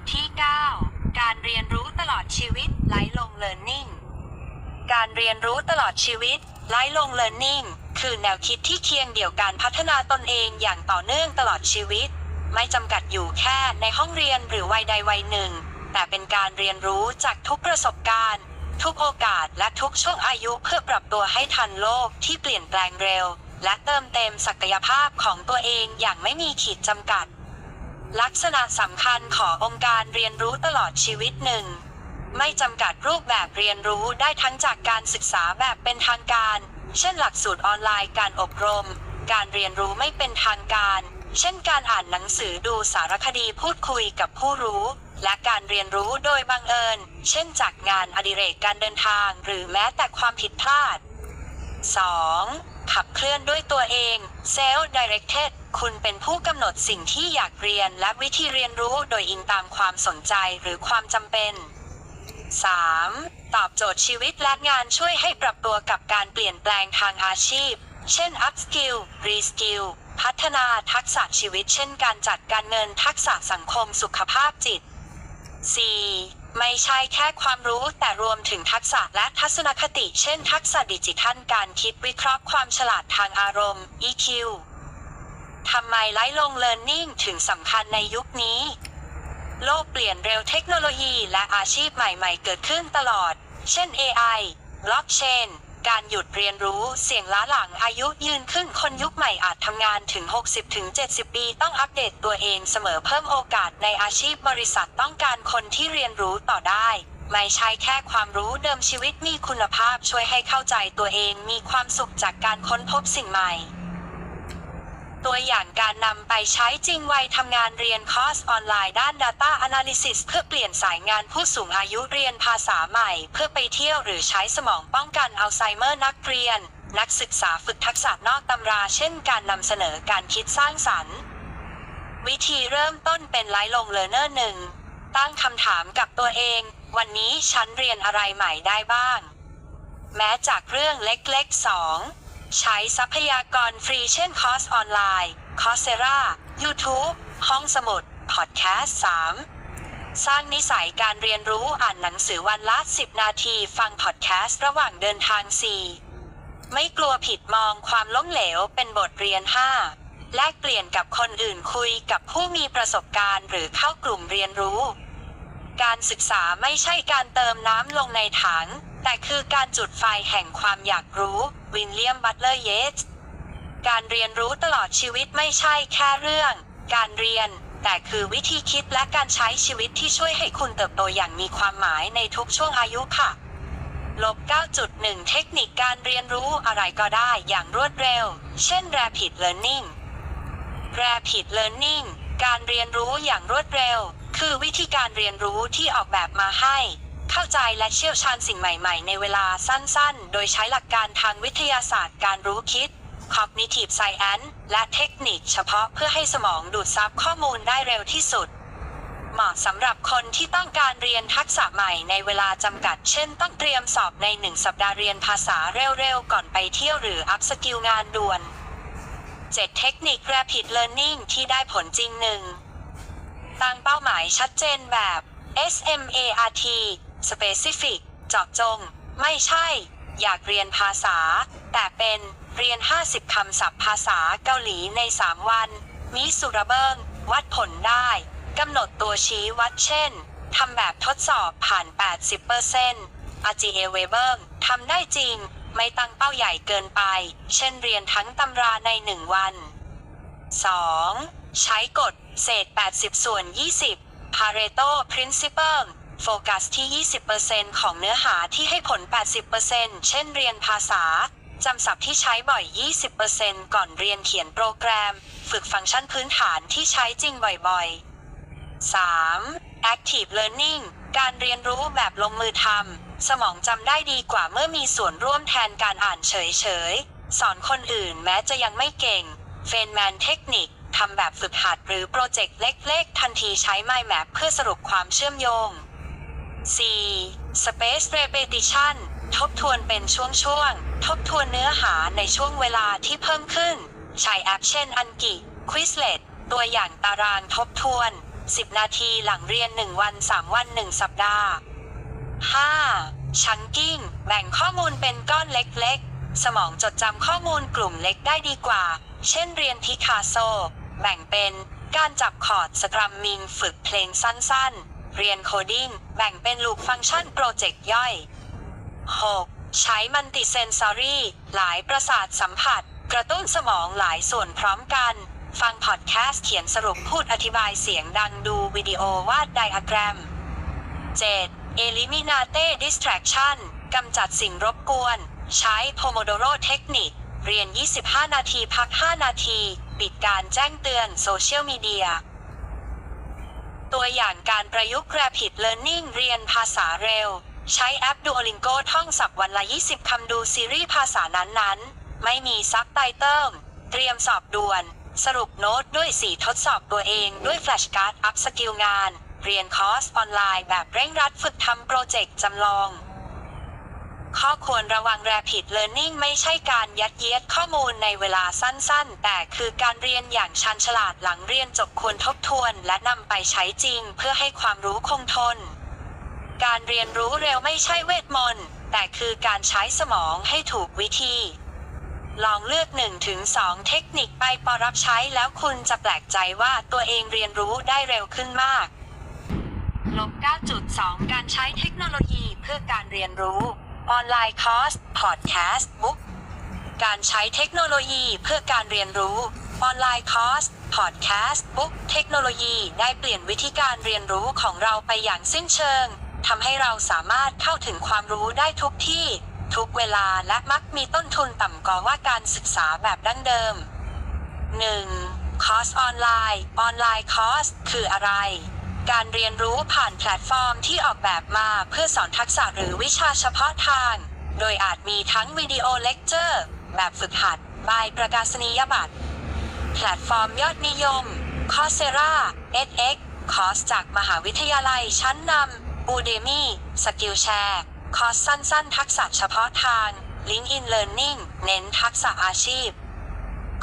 ทที่ 9 การเรียนรู้ตลอดชีวิต Lifelong Learning การเรียนรู้ตลอดชีวิต Lifelong Learning คือแนวคิดที่เคียงเดี่ยวการพัฒนาตนเองอย่างต่อเนื่องตลอดชีวิต ไม่จำกัดอยู่แค่ในห้องเรียนหรือวัยใดวัยหนึ่ง แต่เป็นการเรียนรู้จากทุกประสบการณ์ ทุกโอกาสและทุกช่วงอายุเพื่อปรับตัวให้ทันโลกที่เปลี่ยนแปลงเร็ว และเติมเต็มศักยภาพของตัวเองอย่างไม่มีขีดจำกัด ลักษณะสำคัญขององค์การเรียนรู้ตลอดชีวิตหนึ่งไม่จำกัดรูปแบบเรียนรู้ได้ทั้งจากการศึกษาแบบเป็นทางการ เช่นหลักสูตรออนไลน์การอบรม การเรียนรู้ไม่เป็นทางการ เช่นการอ่านหนังสือดูสารคดีพูดคุยกับผู้รู้ และการเรียนรู้โดยบังเอิญ เช่นจากงานอดิเรกการเดินทางหรือแม้แต่ความผิดพลาด 2. ขับเคลื่อนด้วยตัวเอง Self Directed คุณเป็นผู้กำหนดสิ่งที่อยากเรียนและวิธีเรียนรู้โดยอิงตามความสนใจหรือความจำเป็น 3. ตอบโจทย์ชีวิตและงานช่วยให้ปรับตัวกับการเปลี่ยนแปลงทางอาชีพ เช่น upskill reskill พัฒนาทักษะชีวิตเช่นการจัดการเงินทักษะสังคมสุขภาพจิต 4. ไม่ใช่แค่ความรู้แต่รวมถึงทักษะและทัศนคติ เช่น ทักษะดิจิทัลการคิดวิเคราะห์ความฉลาดทางอารมณ์ EQ ทำไมไลฟ์ลงเลิร์นนิ่งถึงสำคัญในยุคนี้ โลกเปลี่ยนเร็วเทคโนโลยีและอาชีพใหม่ๆ เกิดขึ้นตลอด เช่น AI Blockchain การหยุดเรียนรู้เสี่ยงล้าหลังอายุยืนขึ้นคนยุคใหม่อาจทำงานถึง 60-70 ปีต้องอัปเดตตัวเองเสมอเพิ่มโอกาสในอาชีพบริษัทต้องการคนที่เรียนรู้ต่อได้ ไม่ใช่แค่ความรู้เดิมชีวิตมีคุณภาพช่วยให้เข้าใจตัวเองมีความสุขจากการค้นพบสิ่งใหม่ ตัวอย่างการนำไปใช้จริงวัยทำงานเรียนคอร์สออนไลน์ด้าน Data Analysis เพื่อเปลี่ยนสายงานผู้สูงอายุเรียนภาษาใหม่ เพื่อไปเที่ยวหรือใช้สมองป้องกันอัลไซเมอร์นักเรียน นักศึกษาฝึกทักษะนอกตำรา เช่นการนำเสนอการคิดสร้างสรรค์ วิธีเริ่มต้นเป็นไลฟ์ลงเลอร์เนอร์หนึ่งตั้งคำถามกับตัวเอง วันนี้ฉันเรียนอะไรใหม่ได้บ้าง แม้จากเรื่องเล็กๆ2 ใช้ทรัพยากรฟรีเช่นคอร์สออนไลน์คอร์เซรา YouTube ห้องสมุด พอดแคสต์ 3 สร้างนิสัยการเรียนรู้อ่านหนังสือวันละ 10 นาทีฟังพอดแคสต์ระหว่างเดินทาง 4 ไม่กลัวผิดมองความล้มเหลวเป็นบทเรียน 5 แลกเปลี่ยนกับคนอื่นคุยกับผู้มีประสบการณ์ หรือเข้ากลุ่มเรียนรู้ การศึกษาไม่ใช่การเติมน้ำลงในถัง แต่คือการจุดไฟแห่งความอยากรู้ วินเลียม บัตเลอร์ เยตส์ การเรียนรู้ตลอดชีวิตไม่ใช่แค่เรื่อง การเรียน แต่คือวิธีคิดและการใช้ชีวิตที่ช่วยให้คุณเติบโตอย่างมีความหมายในทุกช่วงอายุค่ะลบ 9.1 เทคนิคการเรียนรู้อะไรก็ได้อย่างรวดเร็ว เช่น Rapid Learning Rapid Learning การเรียนรู้อย่างรวดเร็ว คือวิธีการเรียนรู้ที่ออกแบบมาให้ เข้าใจและเชี่ยวชาญสิ่งใหม่ๆ ในเวลาสั้นๆ โดยใช้หลักการทางวิทยาศาสตร์การรู้คิด Cognitive Science และเทคนิคเฉพาะเพื่อให้สมองดูดซับข้อมูลได้เร็วที่สุด เหมาะสำหรับคนที่ต้องการเรียนทักษะใหม่ในเวลาจำกัด เช่นต้องเตรียมสอบในหนึ่งสัปดาห์เรียนภาษาเร็วๆ ก่อนไปเที่ยวหรืออัพสกิลงานด่วน 7 เทคนิค Rapid Learning ที่ได้ผลจริงหนึ่งตั้งเป้าหมายชัดเจนแบบ SMART Specific เจาะจง ไม่ใช่ อยากเรียนภาษา แต่เป็นเรียน 50 คำศัพท์ภาษาเกาหลีใน 3 วันมิสุระเบิง วัดผลได้ กำหนดตัวชี้วัดเช่น ทำแบบทดสอบผ่าน 80%อาจีเอเวเบิงทำได้จริง ไม่ตั้งเป้าใหญ่เกินไป เช่นเรียนทั้งตำราใน 1 วัน 2. ใช้กฎ เศษ 80 ส่วน 20 Pareto Principle โฟกัสที่ 20%ของเนื้อหาที่ให้ผล 80%เช่นเรียนภาษา จำศัพท์ที่ใช้บ่อย 20%ก่อนเรียนเขียนโปรแกรม ฝึกฟังก์ชันพื้นฐานที่ใช้จริงบ่อยๆ 3. Active Learning การเรียนรู้แบบลงมือทำ สมองจำได้ดีกว่าเมื่อมีส่วนร่วมแทนการอ่านเฉยๆ สอนคนอื่นแม้จะยังไม่เก่ง เฟนแมนเทคนิคทำแบบฝึกหัดหรือโปรเจกต์เล็ก ๆ ทันทีใช้ Mind Map เพื่อสรุปความเชื่อมโยง 4. Space Repetition ทบทวนเป็นช่วงๆ ทบทวนเนื้อหาในช่วงเวลาที่เพิ่มขึ้น ใช้แอปเช่นอันกิ Quizlet ตัวอย่างตารางทบทวน 10 นาทีหลังเรียน 1 วัน 3 วัน 1 สัปดาห์ 5. ชังกิ้ง แบ่งข้อมูลเป็นก้อนเล็กๆ สมองจดจำข้อมูลกลุ่มเล็กได้ดีกว่า เช่นเรียนพิคาโซ แบ่งเป็นการจับคอร์ดสตรัมมิงฝึกเพลงสั้นๆ เรียนโคดิ้งแบ่งเป็นลูปฟังก์ชันโปรเจกต์ย่อย 6. ใช้มันติเซนซอรี่ หลายประสาทสัมผัส กระตุ้นสมองหลายส่วนพร้อมกัน ฟังพอดแคสต์เขียนสรุปพูดอธิบายเสียงดังดูวิดีโอวาดไดอะแกรม 7. Eliminate distraction กำจัดสิ่งรบกวน ใช้ Pomodoro เทคนิค เรียน 25 นาทีพัก 5 นาที ปิดการแจ้งเตือนโซเชียลมีเดีย ตัวอย่างการประยุกต์ Rapid Learning เรียนภาษาเร็ว ใช้แอป Duolingo ท่องศัพท์วันละ 20 คำดูซีรีส์ภาษานั้นๆ ไม่มีซับไตเติลเตรียมสอบด่วน สรุปโน้ตด้วยสีทดสอบตัวเองด้วยแฟลชการ์ดอัพสกิลงาน เรียนคอร์สออนไลน์แบบเร่งรัดฝึกทำโปรเจกต์จำลอง ข้อควรระวัง Rapid Learning ไม่ใช่การยัดเยียดข้อมูลในเวลาสั้นๆ แต่คือการเรียนอย่างชันฉลาดหลังเรียนจบควรทบทวน และนำไปใช้จริงเพื่อให้ความรู้คงทน การเรียนรู้เร็วไม่ใช่เวทมนต์ แต่คือการใช้สมองให้ถูกวิธี ลองเลือก 1-2 เทคนิคไปปรับใช้แล้วคุณจะแปลกใจว่าตัวเองเรียนรู้ได้เร็วขึ้นมากลบ9.2 การใช้เทคโนโลยีเพื่อการเรียนรู้ ออนไลน์คอร์สพอดแคสต์บุ๊กการใช้เทคโนโลยีเพื่อการเรียนรู้ ออนไลน์คอร์สพอดแคสต์บุ๊กเทคโนโลยีได้เปลี่ยนวิธีการเรียนรู้ของเราไปอย่างสิ้นเชิงทำให้เราสามารถเข้าถึงความรู้ได้ทุกที่ ทุกเวลาและมักมีต้นทุนต่ำกว่าการศึกษาแบบดั้งเดิม 1. คอร์สออนไลน์ ออนไลน์คอร์สคืออะไร การเรียนรู้ผ่านแพลตฟอร์มที่ออกแบบมาเพื่อสอนทักษะหรือวิชาเฉพาะทาง โดยอาจมีทั้งวิดีโอเลคเจอร์ แบบฝึกหัดใบประกาศนียบัตร แพลตฟอร์มยอดนิยม c o r s e r a edX คอร์สจากมหาวิทยาลัยชั้นนำ Udemy Skillshare คอร์สสั้นๆ ทักษะเฉพาะทาง LinkedIn Learning เน้นทักษะอาชีพ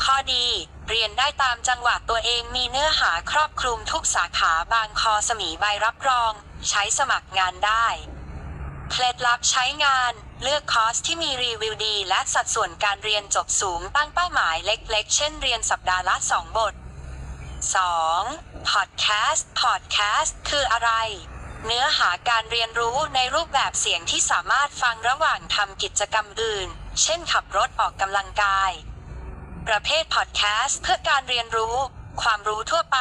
ข้อดี เรียนได้ตามจังหวะตัวเองมีเนื้อหาครอบคลุมทุกสาขาบางคอสมีใบรับรอง ใช้สมัครงานได้ เคล็ดลับใช้งาน เลือกคอร์สที่มีรีวิวดี และสัดส่วนการเรียนจบสูงตั้งเป้าหมายเล็กๆ เช่นเรียนสัปดาห์ละ 2 บท 2. พอดแคสต์ พอดแคสต์ คืออะไร เนื้อหาการเรียนรู้ในรูปแบบเสียงที่สามารถฟังระหว่างทำกิจกรรมอื่น เช่นขับรถออกกำลังกาย ประเภทพอดแคสต์เพื่อการเรียนรู้ ความรู้ทั่วไป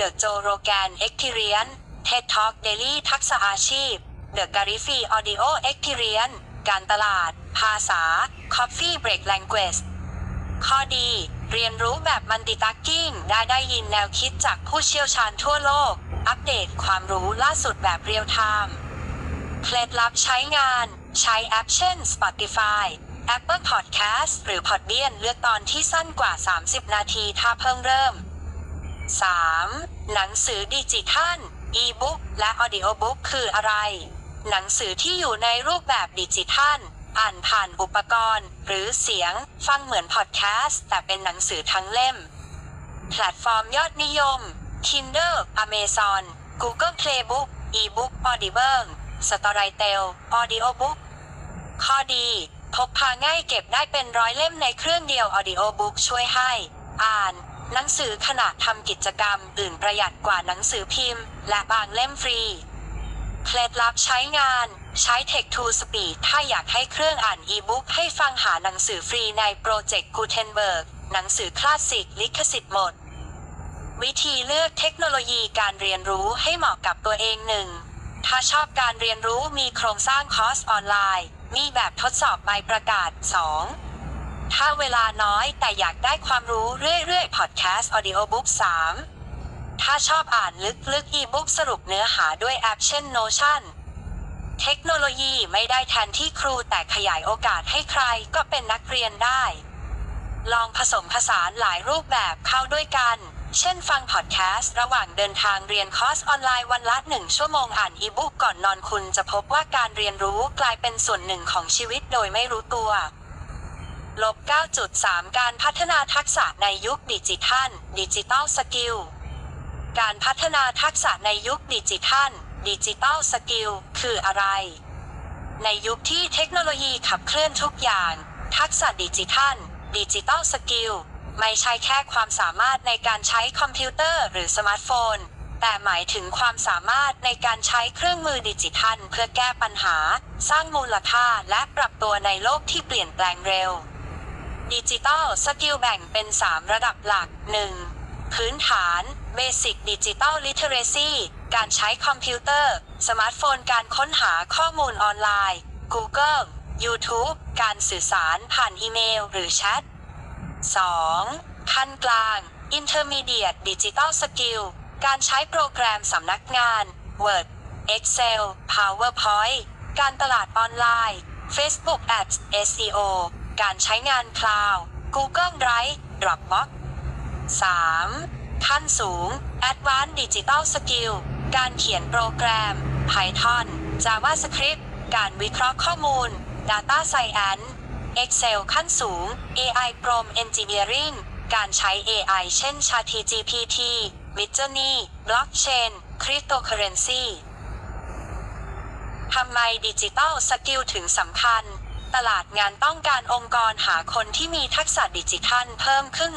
The Joe Rogan Experience TED Talk Daily ทักษะอาชีพ The Gary Vee Audio Experience การตลาด ภาษา Coffee Break Language ข้อดี เรียนรู้แบบมันติตักกิ้งได้ได้ยินแนวคิดจากผู้เชี่ยวชาญทั่วโลก อัปเดตความรู้ล่าสุดแบบเรียลไทม์ เคล็ดลับใช้งาน ใช้แอปเช่น Spotify Apple Podcast หรือ Podbean เลือกตอนที่สั้นกว่า 30 นาทีถ้าเพิ่งเริ่ม 3. หนังสือดิจิทัล e-book และ audiobook คืออะไร หนังสือที่อยู่ในรูปแบบดิจิทัล อ่านผ่านอุปกรณ์ หรือเสียง ฟังเหมือนพอดแคสต์แต่เป็นหนังสือทั้งเล่ม แพลตฟอร์มยอดนิยม Kindle Amazon Google Playbook e-book Audible Storytel Audiobook ข้อดี พกพาง่ายเก็บได้เป็นร้อยเล่มในเครื่องเดียว Audiobook ช่วยให้ อ่าน หนังสือขณะทำกิจกรรมอื่นประหยัดกว่าหนังสือพิมพ์ และบางเล่มฟรี เคล็ดลับใช้งานใช้ Tech to Speed ถ้าอยากให้เครื่องอ่านอีบุ๊กให้ฟังหาหนังสือฟรีในโปรเจกต์ Gutenberg หนังสือคลาสสิกลิขสิทธิ์หมด วิธีเลือกเทคโนโลยีการเรียนรู้ให้เหมาะกับตัวเองหนึ่งถ้าชอบการเรียนรู้มีโครงสร้างคอร์สออนไลน์ มีแบบทดสอบใบประกาศ 2. ถ้าเวลาน้อยแต่อยากได้ความรู้เรื่อยๆพอดแคสต์ออดิโอบุ๊ก3ถ้าชอบอ่านลึกๆอีบุ๊กสรุปเนื้อหาด้วยแอปเช่น Notion เทคโนโลยีไม่ได้แทนที่ครูแต่ขยายโอกาสให้ใครก็เป็นนักเรียนได้ ลองผสมผสานหลายรูปแบบเข้าด้วยกัน เช่นฟังพอดแคสต์ระหว่างเดินทางเรียนคอร์สออนไลน์วันละหนึ่งชั่วโมงอ่านอีบุ๊กก่อนนอนคุณจะพบว่าการเรียนรู้กลายเป็นส่วนหนึ่งของชีวิตโดยไม่รู้ตัวลบ 9.3 การพัฒนาทักษะในยุคดิจิทัล ดิจิตอลสกิล การพัฒนาทักษะในยุคดิจิทัล ดิจิตอลสกิล คืออะไร ในยุคที่เทคโนโลยีขับเคลื่อนทุกอย่าง ทักษะดิจิทัล ดิจิตอลสกิล ไม่ใช่แค่ความสามารถในการใช้คอมพิวเตอร์หรือสมาร์ทโฟน แต่หมายถึงความสามารถในการใช้เครื่องมือดิจิทัล เพื่อแก้ปัญหา สร้างมูลค่าและปรับตัวในโลกที่เปลี่ยนแปลงเร็วดิจิตอลสกิลแบ่งเป็น 3 ระดับหลัก 1. พื้นฐาน Basic Digital Literacy การใช้คอมพิวเตอร์ สมาร์ทโฟนการค้นหาข้อมูลออนไลน์ Google YouTube การสื่อสารผ่านอีเมล หรือแชท 2. ขั้นกลาง Intermediate Digital Skill การใช้โปรแกรมสำนักงาน Word Excel PowerPoint การตลาดออนไลน์ Facebook Ads SEO การใช้งานคลาวด์ Google Drive Dropbox 3. ขั้นสูง Advanced Digital Skill การเขียนโปรแกรม Python JavaScript การวิเคราะห์ข้อมูล Data Science Excel ขั้นสูง AI Prom Engineering การใช้ AI เช่น ChatGPT Midjourney Blockchain Cryptocurrency ทำไมดิจิตอลสกิลถึงสำคัญ ตลาดงานต้องการองค์กรหาคนที่มีทักษะดิจิทัลเพิ่มขึ้น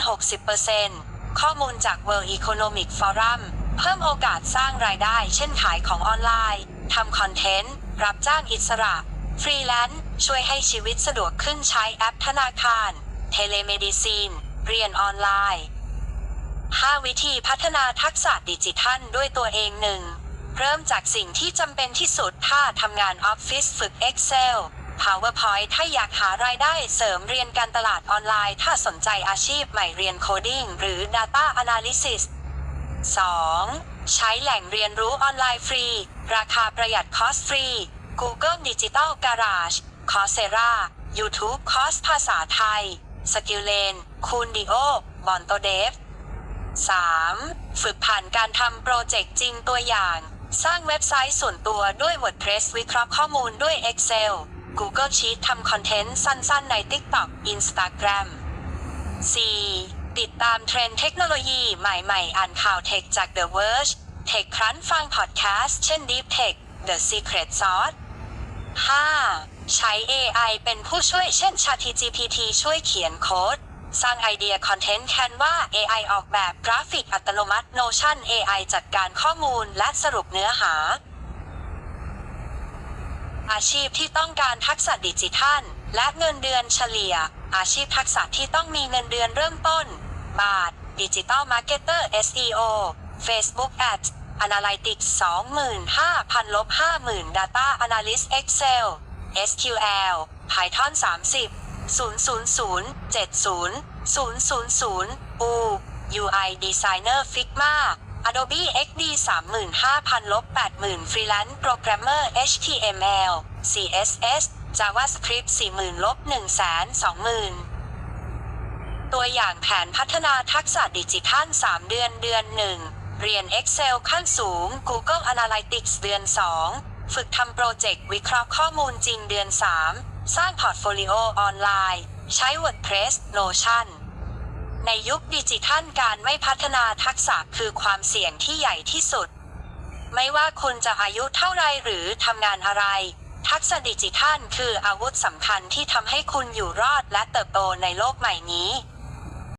60%ข้อมูลจาก World Economic Forum เพิ่มโอกาสสร้างรายได้เช่นขายของออนไลน์ ทำคอนเทนต์ รับจ้างอิสระ ฟรีแลนซ์ช่วยให้ชีวิตสะดวกขึ้นใช้แอปธนาคาร เทเลเมดิซีน เรียนออนไลน์ 5 วิธีพัฒนาทักษะดิจิทัลด้วยตัวเองหนึ่งเริ่มจากสิ่งที่จำเป็นที่สุดถ้าทำงานออฟฟิศฝึก Excel PowerPoint ถ้าอยากหารายได้เสริมเรียนการตลาดออนไลน์ ถ้าสนใจอาชีพใหม่เรียนโคดิ้งหรือ Data Analysis 2. ใช้แหล่งเรียนรู้ออนไลน์ฟรี ราคาประหยัดคอสฟรี Google Digital Garage Coursera YouTube คอร์สภาษาไทย Skillane Kundio Bontodev 3. ฝึกผ่านการทำโปรเจกต์จริงตัวอย่าง สร้างเว็บไซต์ส่วนตัวด้วย WordPress วิเคราะห์ข้อมูลด้วย Excel Google Sheet ทำคอนเทนต์สั้นๆ ใน TikTok Instagram 4. ติดตามเทรนเทคโนโลยีใหม่ๆ อ่านข่าวเทคจาก The Verge เทคครั้นฟังพอดแคสต์เช่น Deep Tech The Secret Sauce 5. ใช้ AI เป็นผู้ช่วยเช่น ChatGPT ช่วยเขียนโค้ด สร้างไอเดียคอนเทนต์ Canva AI ออกแบบกราฟิกอัตโนมัติ Notion AI จัดการข้อมูลและสรุปเนื้อหา อาชีพที่ต้องการทักษะดิจิทัล และเงินเดือนเฉลี่ย อาชีพทักษะที่ต้องมีเงินเดือนเริ่มต้น บาทดิจิตอลมาร์เก็ตเตอร์ SEO Facebook Ads Analytics 25,000ลบ50,000 Data Analyst Excel SQL Python 30 000 70 000 U UI Designer Figma Adobe XD 35,000ลบ80,000 Freelance Programmer HTML CSS JavaScript 40,000ลบ120,000ตัวอย่างแผนพัฒนาทักษะดิจิทัล 3 เดือนเดือน 1 เรียน Excel ขั้นสูง Google Analytics เดือน 2 ฝึกทำโปรเจกต์วิเคราะห์ข้อมูลจริงเดือน 3 สร้างพอร์ตโฟลิโอออนไลน์ ใช้ WordPress Notion ในยุคดิจิทัลการไม่พัฒนาทักษะคือความเสี่ยงที่ใหญ่ที่สุด ไม่ว่าคุณจะอายุเท่าไรหรือทำงานอะไร ทักษะดิจิทัลคืออาวุธสำคัญที่ทำให้คุณอยู่รอดและเติบโตในโลกใหม่นี้